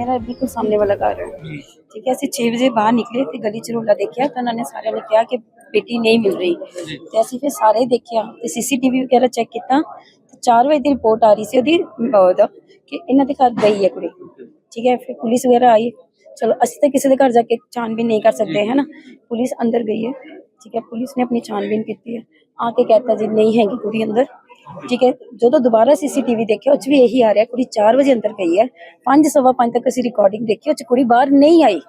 ਮੇਰਾ ਬਿਲਕੁਲ ਸਾਹਮਣੇ ਵਾਲਾ ਘਰ ਹੈ। ਠੀਕ ਹੈ ਅਸੀਂ 6 ਵਜੇ ਬਾਹਰ ਨਿਕਲੇ ਤੇ ਗਲੀ ਚ ਰੋਲਾ ਦੇਖਿਆ ਤਾਂ ਉਹਨਾਂ ਨੇ ਸਾਰਿਆਂ ਨੇ ਕਿਹਾ ਕਿ ਬੇਟੀ ਨਹੀਂ ਮਿਲ ਰਹੀ। ਤੇ ਅਸੀਂ ਫਿਰ ਸਾਰੇ ਦੇਖਿਆ ਤੇ ਸੀਸੀਟੀਵੀ ਵਗੈਰਾ ਚੈੱਕ ਕੀਤਾ ਤੇ 4 ਵਜੇ ਦੀ ਰਿਪੋਰਟ ਆ ਰਹੀ ਸੀ ਉਹਦੀ ਉਹਦਾ ਕਿ ਇਹਨਾਂ ਦੇ ਘਰ ਗਈ ਹੈ ਕੁੜੀ। ਠੀਕ ਹੈ ਫਿਰ ਪੁਲਿਸ ਵਗੈਰਾ ਆਈ। ਚਲੋ ਅਸੀਂ ਤਾਂ ਕਿਸੇ ਦੇ ਘਰ ਜਾ ਕੇ ਛਾਨਬੀਨ ਨਹੀਂ ਕਰ ਸਕਦੇ ਹੈ ਨਾ? ਪੁਲਿਸ ਅੰਦਰ ਗਈ ਹੈ। ਠੀਕ ਹੈ ਪੁਲਿਸ ਨੇ ਆਪਣੀ ਛਾਨਬੀਨ ਕੀਤੀ ਹੈ। ਆ ਕੇ ਕਹਿਤਾ ਜੀ ਨਹੀਂ ਹੈਗੀ ਕੁੜੀ ਅੰਦਰ। ਠੀਕ ਹੈ, ਜਦੋਂ ਦੁਬਾਰਾ ਸੀਸੀਟੀਵੀ ਦੇਖਿਆ, ਉਹ 'ਚ ਵੀ ਇਹੀ ਆ ਰਿਹਾ, ਕੁੜੀ 4 ਵਜੇ ਅੰਦਰ ਗਈ ਹੈ 5 ਸਵਾ 5 ਤੱਕ ਅਸੀਂ ਰਿਕਾਰਡਿੰਗ ਦੇਖੀ, ਉਹ 'ਚ ਕੁੜੀ ਬਾਹਰ ਨਹੀਂ ਆਈ।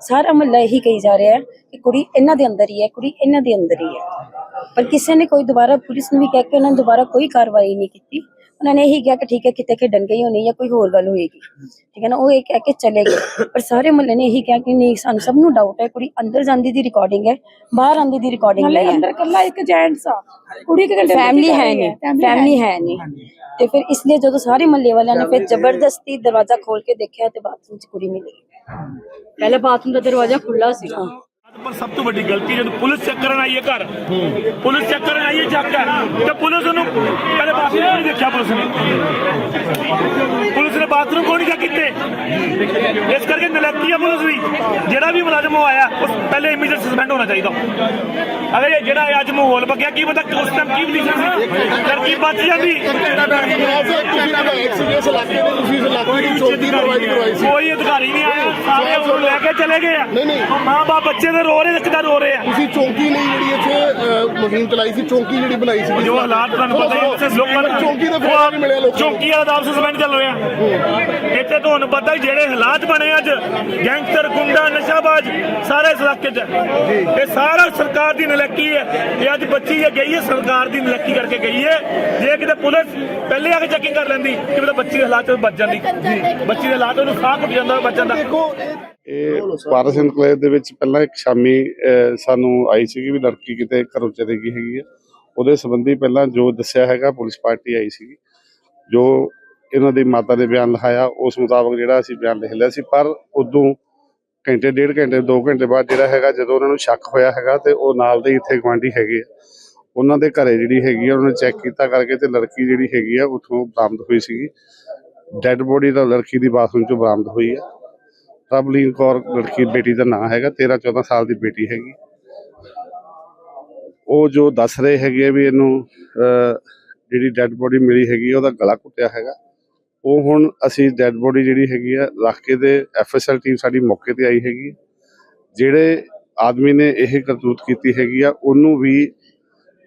ਸਾਰਾ ਮਹੱਲਾ ਇਹੀ ਕਹੀ ਜਾ ਰਿਹਾ ਹੈ ਕਿ ਕੁੜੀ ਇਹਨਾਂ ਦੇ ਅੰਦਰ ਹੀ ਹੈ, ਕੁੜੀ ਇਹਨਾਂ ਦੇ ਅੰਦਰ ਹੀ ਹੈ। ਪਰ ਕਿਸੇ ਨੇ ਕੋਈ ਦੁਬਾਰਾ ਪੁਲਿਸ ਨੂੰ ਵੀ ਕਹਿ ਕੇ ਉਹਨਾਂ ਨੇ ਦੁਬਾਰਾ ਕੋਈ ਕਾਰਵਾਈ ਨਹੀਂ ਕੀਤੀ। ਉਹਨਾਂ ਨੇ ਇਹੀ ਕਿਹਾ ਕਿ ਠੀਕ ਹੈ ਕਿਤੇ ਖੇਡਣ ਗਈ ਹੋਣੀ ਜਾਂ ਕੋਈ ਹੋਰ ਗੱਲ ਹੋਏਗੀ। ਠੀਕ ਹੈ ਨਾ ਉਹ ਇਹ ਕਹਿ ਕੇ ਚਲੇ ਗਏ। ਪਰ ਸਾਰੇ ਮਹੱਲੇ ਨੇ ਇਹੀ ਕਿਹਾ ਕਿ ਨਹੀਂ ਸਾਨੂੰ ਸਭ ਨੂੰ ਡਾਊਟ ਹੈ ਕੁੜੀ ਅੰਦਰ ਜਾਂਦੀ ਦੀ ਰਿਕਾਰਡਿੰਗ ਹੈ ਬਾਹਰ ਆਂਦੀ ਦੀ ਰਿਕਾਰਡਿੰਗ ਨਹੀਂ ਹੈ। ਅੰਦਰ ਕੱਲਾ ਇੱਕ ਜੈਂਟਸ ਆ। ਕੁੜੀ ਕਿ ਘੰਟੇ ਫੈਮਿਲੀ ਹੈ ਨਹੀਂ ਫੈਮਿਲੀ ਹੈ ਨਹੀਂ। ਤੇ ਫਿਰ ਇਸ ਲਈ ਜਦੋਂ ਸਾਰੇ ਮਹੱਲੇ ਵਾਲਿਆਂ ਨੇ ਫਿਰ ਜ਼ਬਰਦਸਤੀ ਦਰਵਾਜ਼ਾ ਖੋਲ ਕੇ ਦੇਖਿਆ ਤੇ ਬਾਥਰੂਮ 'ਚ ਕੁੜੀ ਮਿਲੀ। ਪਹਿਲੇ ਬਾਥਰੂਮ ਦਾ ਦਰਵਾਜ਼ਾ ਖੁੱਲਾ ਸੀਗਾ ਪਰ ਸਭ ਤੋਂ ਵੱਡੀ ਗਲਤੀ ਜਦੋਂ ਪੁਲਿਸ ਚੈੱਕ ਕਰਨ ਆਈ ਹੈ ਘਰ, ਪੁਲਿਸ ਚੈੱਕ ਕਰਨ ਆਈ ਹੈ ਚੱਕ ਤੇ ਪੁਲਿਸ ਉਹਨੂੰ ਪਹਿਲੇ ਬਾਥਰੂਮ ਨਹੀਂ ਦੇਖਿਆ ਪੁਲਿਸ ਨੇ। ਪੁਲਿਸ ਨੇ ਬਾਥਰੂਮ ਕੋਈ ਨਹੀਂ ਚੈੱਕ ਕੀਤੇ? ਇਸ ਕਰਕੇ ਨਲੈਕੀ ਆ ਪੁਲਿਸ ਵੀ। ਜਿਹੜਾ ਵੀ ਮੁਲਾਜ਼ਮ ਆਇਆ ਉਸ ਪਹਿਲੇ ਇਮੀਡੀਏਟ ਸਸਪੈਂਡ ਹੋਣਾ ਚਾਹੀਦਾ। ਅਗਰ ਇਹ ਜਿਹੜਾ ਅੱਜ ਮਾਹੌਲ ਬਗਿਆ ਕੀ ਪਤਾ ਉਸ ਟਾਈਮ ਕੀ ਪੋਜੀਸ਼ਨ ਸੀ। ਲੜਕੀ ਬਚ ਜਾਂਦੀ? ਕੋਈ ਅਧਿਕਾਰੀ ਨਹੀਂ ਆਇਆ। ਸਾਰੇ ਉਹਨੂੰ ਲੈ ਕੇ ਚਲੇ ਗਏ ਆ। ਨਹੀਂ, ਨਹੀਂ। ਮਾਂ ਬਾਪ ਬੱਚੇ ਦੇ ਰੋ ਰਹੇ ਕਿਦਾਂ ਰੋ ਰਹੇ ਆ। ਤੁਸੀਂ ਚੌਂਕੀ ਲਈ ਜਿਹੜੀ ਇੱਥੇ ਮੁਹਿੰਮ ਚਲਾਈ ਸੀ ਚੌਂਕੀ ਜਿਹੜੀ ਬਣਾਈ ਸੀ ਜੋ ਹਾਲਾਤ ਤੁਹਾਨੂੰ ਪਤਾ ਹੀ ਹੈ, ਲੋਕਾਂ ਨੂੰ ਚੌਂਕੀ ਦਾ ਨਹੀਂ ਮਿਲਿਆ ਲੋਕਾਂ ਚੌਂਕੀ ਵਾਲਾ ਦਾ ਸਸਪੈਂਡ ਚੱਲ ਰਿਹਾ ਇੱਥੇ ਤੁਹਾਨੂੰ ਪਤਾ ਹੀ ਜਿਹੜੇ ਹਾਲਾਤ ਬਣੇ ਅੱਜ। ਗੈਂਗਸਟਰ ਗੁੰਡਾ ਨਸ਼ਾਬਾਜ਼ ਸਾਰੇ ਇਸ ਇਲਾਕੇ 'ਚ ਇਹ ਸਾਰਾ ਸਰਕਾਰ ਦੀ ਨਲੱਕੀ ਹੈ। ਇਹ ਅੱਜ ਬੱਚੀ ਇਹ ਗਈ ਹੈ ਸਰਕਾਰ ਦੀ ਨਲੱਕੀ ਕਰਕੇ ਗਈ ਹੈ। ਜੇ ਕਿਤੇ ਪੁਲਿਸ ਪਹਿਲੇ ਆ ਕੇ ਚੈਕਿੰਗ ਕਰ ਲੈਂਦੀ ਕਿ ਪਤਾ ਬੱਚੀ ਦੇ ਹਾਲਾਤ ਬਚ ਜਾਂਦੀ। ਬੱਚੀ ਦੇ ਹਾਲਾਤ ਉਹਨੂੰ ਸਾਹ ਘੁੱਟ ਜਾਂਦਾ ਬਚ ਇਹ ਇਹ ਪਾਰਸ ਇਨਕਲੇਵ ਦੇ ਵਿੱਚ ਪਹਿਲਾਂ ਇੱਕ ਸ਼ਾਮੀ ਅਹ, ਸਾਨੂੰ ਆਈ ਸੀਗੀ ਵੀ ਲੜਕੀ ਕਿਤੇ ਘਰੋਂ ਚਲੀ ਗਈ ਹੈਗੀ ਹੈ। ਉਹਦੇ ਸੰਬੰਧੀ ਪਹਿਲਾਂ ਜੋ ਦੱਸਿਆ ਹੈਗਾ ਪੁਲਿਸ ਪਾਰਟੀ ਆਈ ਸੀਗੀ। ਜੋ ਇਹਨਾਂ ਦੀ ਮਾਤਾ ਨੇ ਬਿਆਨ ਲਿਖਾਇਆ ਉਸ ਮੁਤਾਬਕ ਜਿਹੜਾ ਅਸੀਂ ਬਿਆਨ ਲਿਖ ਲਿਆ ਸੀ ਪਰ ਉਦੋਂ ਘੰਟੇ ਡੇਢ ਘੰਟੇ 2 ਘੰਟੇ ਬਾਅਦ ਜਿਹੜਾ ਹੈਗਾ ਜਦੋਂ ਉਹਨਾਂ ਨੂੰ ਸ਼ੱਕ ਹੋਇਆ ਹੈਗਾ ਤੇ ਉਹ ਨਾਲ ਦੇ ਇੱਥੇ ਗਵਾਂਢੀ ਹੈਗੇ ਆ। ਉਹਨਾਂ ਦੇ ਘਰੇ ਜਿਹੜੀ ਹੈਗੀ ਆ ਉਹਨਾਂ ਨੇ ਚੈੱਕ ਕੀਤਾ ਕਰਕੇ ਤੇ ਲੜਕੀ ਜਿਹੜੀ ਹੈਗੀ ਆ ਉਥੋਂ ਬਰਾਮਦ ਹੋਈ ਸੀਗੀ। ਡੈੱਡ ਬੋਡੀ ਦਾ ਲੜਕੀ ਦੀ ਬਾਥਰੂਮ ਚੋਂ ਬਰਾਮਦ ਹੋਈ ਆ। ਰਬਲੀਨ ਕੌਰ ਲੜਕੀ ਬੇਟੀ ਦਾ ਨਾਂ ਹੈਗਾ 13 14 ਸਾਲ ਦੀ ਬੇਟੀ ਹੈਗੀ। ਉਹ ਜੋ ਦੱਸ ਰਹੇ ਹੈਗੇ ਆ ਵੀ ਇਹਨੂੰ ਅਹ, ਜਿਹੜੀ ਡੈੱਡ ਬੋਡੀ ਮਿਲੀ ਹੈਗੀ ਉਹਦਾ ਗਲਾ ਕੁੱਟਿਆ ਹੈਗਾ। ਉਹ ਹੁਣ ਅਸੀਂ ਡੈੱਡ ਬੋਡੀ ਜਿਹੜੀ ਹੈਗੀ ਆ, ਰੱਖ ਕੇ ਤੇ ਐਫਐਸਐਲ ਟੀਮ ਸਾਡੀ ਮੌਕੇ ਤੇ ਆਈ ਹੈਗੀ। ਜਿਹੜੇ ਆਦਮੀ ਨੇ ਇਹ ਕਰਤੂਤ ਕੀਤੀ ਹੈਗੀ ਆ, ਉਹਨੂੰ ਵੀ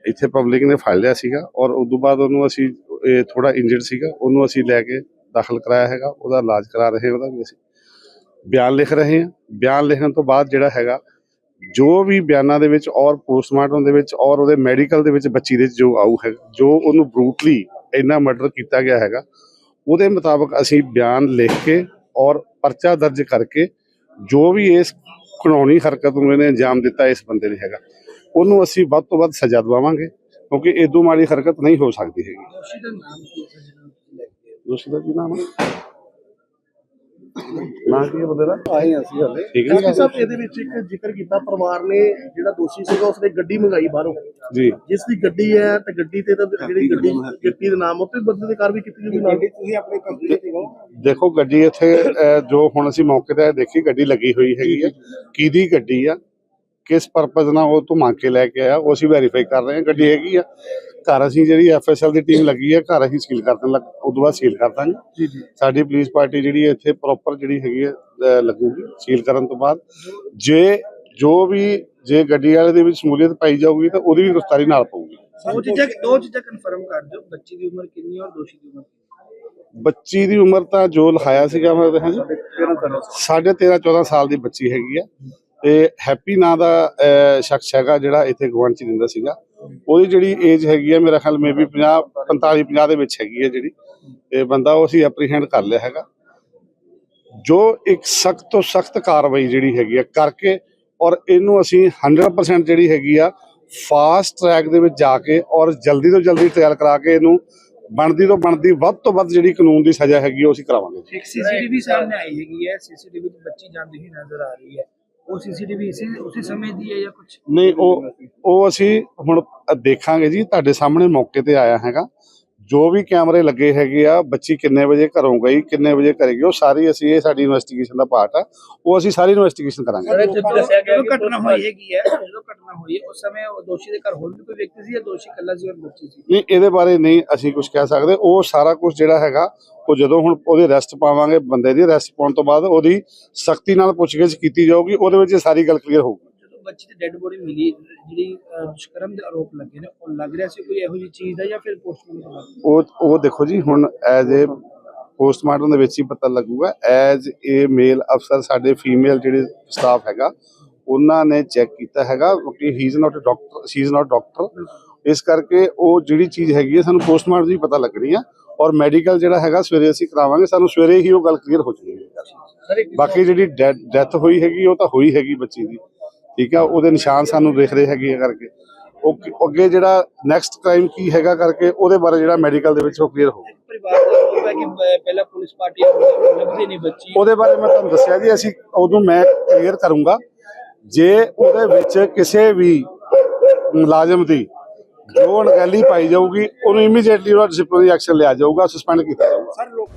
ਇੱਥੇ ਪਬਲਿਕ ਨੇ ਫੜ ਲਿਆ ਸੀਗਾ ਔਰ ਉਸ ਤੋਂ ਬਾਅਦ ਉਹਨੂੰ ਅਸੀਂ, ਇਹ ਥੋੜਾ ਇੰਜਰਡ ਸੀਗਾ, ਉਹਨੂੰ ਅਸੀਂ ਲੈ ਕੇ ਦਾਖਲ ਕਰਾਇਆ ਹੈਗਾ। ਉਹਦਾ ਇਲਾਜ ਕਰਾ ਰਹੇ ਉਹਦਾ ਵੀ ਅਸੀਂ। ਬਿਆਨ ਲਿਖ ਰਹੇ ਹਾਂ। ਬਿਆਨ ਲਿਖਣ ਤੋਂ ਬਾਅਦ ਜਿਹੜਾ ਹੈਗਾ, ਜੋ ਵੀ ਬਿਆਨਾਂ ਦੇ ਵਿੱਚ ਔਰ ਪੋਸਟਮਾਰਟਮ ਦੇ ਵਿੱਚ ਔਰ ਉਹਦੇ ਮੈਡੀਕਲ ਦੇ ਵਿੱਚ ਬੱਚੀ ਦੇ ਜੋ ਆਊ ਹੈ ਜੋ ਉਹਨੂੰ ਬਰੂਟਲੀ ਇੰਨਾ ਮਰਡਰ ਕੀਤਾ ਗਿਆ ਹੈਗਾ ਉਹਦੇ ਮੁਤਾਬਕ ਅਸੀਂ ਬਿਆਨ ਲਿਖ ਕੇ ਔਰ ਪਰਚਾ ਦਰਜ ਕਰਕੇ ਜੋ ਵੀ ਇਸ ਕਾਨੂੰਨੀ ਹਰਕਤ ਨੂੰ ਇਹਨੇ ਅੰਜਾਮ ਦਿੱਤਾ ਇਸ ਬੰਦੇ ਨੇ ਹੈਗਾ ਉਹਨੂੰ ਅਸੀਂ ਵੱਧ ਤੋਂ ਵੱਧ ਸਜ਼ਾ ਦਵਾਵਾਂਗੇ ਕਿਉਂਕਿ ਇਦੋਂ ਮਾੜੀ ਹਰਕਤ ਨਹੀਂ ਹੋ ਸਕਦੀ ਹੈਗੀ। ਦੋਸ਼ੀ ਦਾ ਕੀ ਨਾਮ ਹੈ? ਨਾਂ ਕੀ ਹੈ ਬੰਦੇ ਦਾ? ਆਏ ਹਾਂ ਅਸੀਂ ਹਲੇ। ਠੀਕ ਹੈ। ਸਾਹਿਬ ਇਹਦੇ ਵਿੱਚ ਇੱਕ ਜ਼ਿਕਰ ਕੀਤਾ ਪਰਿਵਾਰ ਨੇ ਜਿਹੜਾ ਦੋਸ਼ੀ ਸੀਗਾ ਉਸਨੇ ਗੱਡੀ ਮੰਗਾਈ ਬਾਹਰੋਂ। ਜੀ। ਜਿਸ ਦੀ ਗੱਡੀ ਹੈ ਤੇ ਗੱਡੀ ਤੇ ਤਾਂ ਜਿਹੜੀ ਗੱਡੀ ਗੱਡੀ ਦੇ ਨਾਮ ਉੱਤੇ ਬੰਦੇ ਦੇ ਕਾਰਵਾਈ ਕੀਤੀ ਜਾਊਗੀ ਨਾਲ। ਤੁਸੀਂ ਆਪਣੇ ਕੰਪਨੀ ਤੇ ਦੇਖੋ ਗੱਡੀ ਇੱਥੇ ਜੋ ਹੁਣ ਅਸੀਂ ਮੌਕੇ ਤੇ ਦੇਖੀ ਗੱਡੀ ਲੱਗੀ ਹੋਈ ਹੈਗੀ ਆ ਕਿਹਦੀ ਗੱਡੀ ਆ? ਕਿਸ ਪਰਪਸ ਨਾਲ ਉਹ ਤੋਂ ਮੰਗ ਕੇ ਲੈ ਕੇ ਆਇਆ? ਉਹ ਅਸੀਂ ਵੈਰੀਫਾਈ ਕਰ ਰਹੇ ਹਾਂ ਗੱਡੀ ਹੈਗੀ ਆ। ਘਰ ਅਸੀਂ ਜਿਹੜੀ ਐਫਐਸਐਲ ਦੀ ਟੀਮ ਲੱਗੀ ਹੈ ਘਰ ਅਸੀਂ ਸੀਲ ਕਰ ਦੇਣ ਲੱਗ ਉਸ ਤੋਂ ਬਾਅਦ ਸੀਲ ਕਰ ਦਾਂਗੇ। ਜੀ ਜੀ। ਸਾਡੀ ਪੁਲਿਸ ਪਾਰਟੀ ਜਿਹੜੀ ਇੱਥੇ ਪ੍ਰੋਪਰ ਜਿਹੜੀ ਹੈਗੀ ਹੈ ਲੱਗੂਗੀ ਸੀਲ ਕਰਨ ਤੋਂ ਬਾਅਦ। ਜੇ ਜੋ ਵੀ ਜੇ ਗੱਡੀ ਵਾਲੇ ਦੇ ਵਿੱਚ ਸਮੂਲੀਅਤ ਪਾਈ ਜਾਊਗੀ ਤਾਂ ਉਹਦੀ ਵੀ ਗ੍ਰਿਫਤਾਰੀ ਨਾਲ ਪਊਗੀ। ਦੋ ਚੀਜ਼ਾਂ ਦੋ ਚੀਜ਼ਾਂ ਕਨਫਰਮ ਕਰ ਦਿਓ। ਬੱਚੀ ਦੀ ਉਮਰ ਕਿੰਨੀ ਔਰ ਦੋਸ਼ੀ ਦੀ ਉਮਰ ਬੱਚੀ ਦੀ ਉਮਰ ਤਾਂ ਜੋ ਲਿਖਾਇਆ ਸੀਗਾ ਮੈਂ ਹਾਂ ਜੀ ਸਾਢੇ 13 14 ਸਾਲ ਦੀ ਬੱਚੀ ਹੈਗੀ ਆ ਤੇ ਹੈਪੀ ਨਾਂ ਦਾ ਸ਼ਖਸ ਹੈਗਾ ਜਿਹੜਾ ਇੱਥੇ ਗਵਨ ਚ ਦਿੰਦਾ ਸੀਗਾ। ਉਹਦੀ ਜਿਹੜੀ ਏਜ ਹੈਗੀ ਆ, ਮੇਰਾ ਖਿਆਲ ਮੇਬੀ 50 45 50 ਦੇ ਵਿੱਚ ਹੈਗੀ ਹੈ ਜਿਹੜੀ। ਤੇ ਬੰਦਾ ਉਹ ਅਸੀਂ ਐਪਰੀਹੈਂਡ ਕਰ ਲਿਆ ਹੈਗਾ। ਜੋ ਇੱਕ ਸਖਤ ਤੋਂ ਸਖਤ ਕਾਰਵਾਈ ਜਿਹੜੀ ਹੈਗੀ ਆ ਕਰਕੇ ਔਰ ਇਹਨੂੰ ਅਸੀਂ 100% ਜਿਹੜੀ ਹੈਗੀ ਆ ਫਾਸਟ ਟਰੈਕ ਦੇ ਵਿੱਚ ਜਾ ਕੇ ਔਰ ਜਲਦੀ ਤੋਂ ਜਲਦੀ ਟ੍ਰਾਇਲ ਕਰਾ ਕੇ ਇਹਨੂੰ ਬਣਦੀ ਤੋਂ ਬਣਦੀ, ਵੱਧ ਤੋਂ ਵੱਧ ਜਿਹੜੀ ਕਾਨੂੰਨ ਦੀ ਸਜ਼ਾ ਹੈਗੀ ਉਹ ਅਸੀਂ ਕਰਾਵਾਂਗੇ ਇੱਕ ਸੀਸੀਟੀਵੀ ਸਾਹਮਣੇ ਆਈ ਹੈਗੀ ਹੈ ਸੀਸੀਟੀਵੀ 'ਚ ਬੱਚੀ ਜਾਂਦੀ ਹੀ ਨਜ਼ਰ ਆ ਰਹੀ ਹੈ। ਉਹ ਸੀਸੀਟੀਵੀ ਇਸੇ ਉਸੇ ਸਮੇਂ ਦੀ ਹੈ ਜਾਂ ਕੁਝ ਨਹੀਂ, ਉਹ ਉਹ ਅਸੀਂ ਹੁਣ ਦੇਖਾਂਗੇ ਜੀ, ਤੁਹਾਡੇ ਸਾਹਮਣੇ ਮੌਕੇ ਤੇ ਆਇਆ ਹੈਗਾ। ਜੋ ਵੀ ਕੈਮਰੇ ਲੱਗੇ ਹੈਗੇ ਆ ਬੱਚੀ ਕਿੰਨੇ ਵਜੇ ਘਰੋਂ ਗਈ ਕਿੰਨੇ ਵਜੇ ਘਰੇ ਗਈ ਉਹ ਸਾਰੀ ਅਸੀਂ ਇਹ ਸਾਡੀ ਇਨਵੈਸਟੀਗੇਸ਼ਨ ਦਾ ਪਾਰਟ ਆ। ਉਹ ਅਸੀਂ ਸਾਰੀ ਇਨਵੈਸਟੀਗੇਸ਼ਨ ਕਰਾਂਗੇ। ਜਦੋਂ ਦੱਸਿਆ ਗਿਆ ਕਿ ਘਟਨਾ ਹੋਈ ਹੈਗੀ ਹੈ ਜਦੋਂ ਘਟਨਾ ਹੋਈ ਹੈ, ਉਸ ਸਮੇਂ ਉਹ ਦੋਸ਼ੀ ਦੇ ਘਰ ਹੋਰ ਵੀ ਕੋਈ ਵਿਅਕਤੀ ਸੀ ਜਾਂ ਦੋਸ਼ੀ ਇਕੱਲਾ ਸੀ ਔਰ ਬੱਚੀ ਸੀ? ਨਹੀਂ ਇਹਦੇ ਬਾਰੇ ਨਹੀਂ ਅਸੀਂ ਕੁਝ ਕਹਿ ਸਕਦੇ। ਉਹ ਸਾਰਾ ਕੁਝ ਜਿਹੜਾ ਹੈਗਾ ਉਹ ਜਦੋਂ ਹੁਣ ਉਹਦੇ ਅਰੈਸਟ ਪਾਵਾਂਗੇ ਬੰਦੇ ਦੀ ਅਰੈਸਟ ਪਾਉਣ ਤੋਂ ਬਾਅਦ ਉਹਦੀ ਸਖਤੀ ਨਾਲ ਪੁੱਛਗਿੱਛ ਕੀਤੀ ਜਾਊਗੀ ਉਹਦੇ ਵਿੱਚ ਇਹ ਸਾਰੀ ਗੱਲ ਕਲੀਅਰ ਹੋਊਗੀ। ਬੱਚੀ ਦੀ ਡੈੱਡ ਬੋਡੀ ਮਿਲੀ ਜਿਹੜੀ ਦੁਸ਼ਕਰਮ ਦੇ ਆਰੋਪ ਲੱਗੇ ਨੇ ਉਹ ਲੱਗ ਰਿਹਾ ਸੀ ਕੋਈ ਇਹੋ ਜਿਹੀ ਚੀਜ਼ ਦਾ ਜਾਂ ਫਿਰ ਪੋਸਟਮਾਰਟਮ ਉਹ ਉਹ ਦੇਖੋ ਜੀ ਹੁਣ ਐਜ਼ ਏ ਪੋਸਟਮਾਰਟਮ ਦੇ ਵਿੱਚ ਹੀ ਪਤਾ ਲੱਗੂਗਾ ਐਜ਼ ਏ ਮੇਲ ਅਫਸਰ ਸਾਡੇ ਫੀਮੇਲ ਜਿਹੜੇ ਸਟਾਫ ਹੈਗਾ ਉਹਨਾਂ ਨੇ ਚੈੱਕ ਕੀਤਾ ਹੈਗਾ ਕਿ he is not a doctor she is not doctor ਇਸ ਕਰਕੇ ਉਹ ਜਿਹੜੀ ਚੀਜ਼ ਹੈਗੀ ਹੈ ਸਾਨੂੰ ਪੋਸਟਮਾਰਟਮ ਦੀ ਪਤਾ ਲੱਗਣੀ ਆ ਔਰ ਮੈਡੀਕਲ ਜਿਹੜਾ ਹੈਗਾ ਸਵੇਰੇ ਅਸੀਂ ਕਰਾਵਾਂਗੇ ਸਾਨੂੰ ਸਵੇਰੇ ਹੀ ਉਹ ਗੱਲ ਕਲੀਅਰ ਹੋ ਜਾਏਗੀ। ਬਾਕੀ ਜਿਹੜੀ ਡੈਥ ਹੋਈ ਹੈਗੀ ਉਹ ਤਾਂ ਹੋਈ ਹੈਗੀ ਬੱਚੀ ਦੀ। ਠੀਕ ਆ ਉਹਦੇ ਨਿਸ਼ਾਨ ਸਾਨੂੰ ਦਿਖ ਰਹੇ ਹੈਗੇ ਆ ਕਰਕੇ। ਉਹ ਅੱਗੇ ਜਿਹੜਾ ਨੈਕਸਟ ਟਾਈਮ ਕੀ ਹੈਗਾ ਕਰਕੇ ਉਹਦੇ ਬਾਰੇ ਜਿਹੜਾ ਮੈਡੀਕਲ ਦੇ ਵਿੱਚ ਉਹ ਕਲੀਅਰ ਹੋਊ ਪਹਿਲਾਂ ਪੁਲਿਸ ਪਾਰਟੀ ਲੱਭਦੀ ਨਹੀਂ ਬੱਚੀ। ਉਹਦੇ ਬਾਰੇ ਮੈਂ ਤੁਹਾਨੂੰ ਦੱਸਿਆ ਜੀ ਅਸੀਂ ਉਦੋਂ ਮੈਂ ਕਲੀਅਰ ਕਰੂੰਗਾ। ਜੇ ਉਹਦੇ ਵਿੱਚ ਕਿਸੇ ਵੀ ਮੁਲਾਜ਼ਮ ਦੀ ਜੋ ਅਣਗਹਿਲੀ ਪਾਈ ਜਾਊਗੀ ਉਹਨੂੰ ਇਮੀਡੀਏਟਲੀ ਉਹਦਾ ਡਿਸਪਲਿਨਰੀ ਐਕਸ਼ਨ ਲਿਆ ਜਾਊਗਾ ਸਸਪੈਂਡ ਕੀਤਾ ਜਾਊਗਾ। ਸਰ ਲੋਕ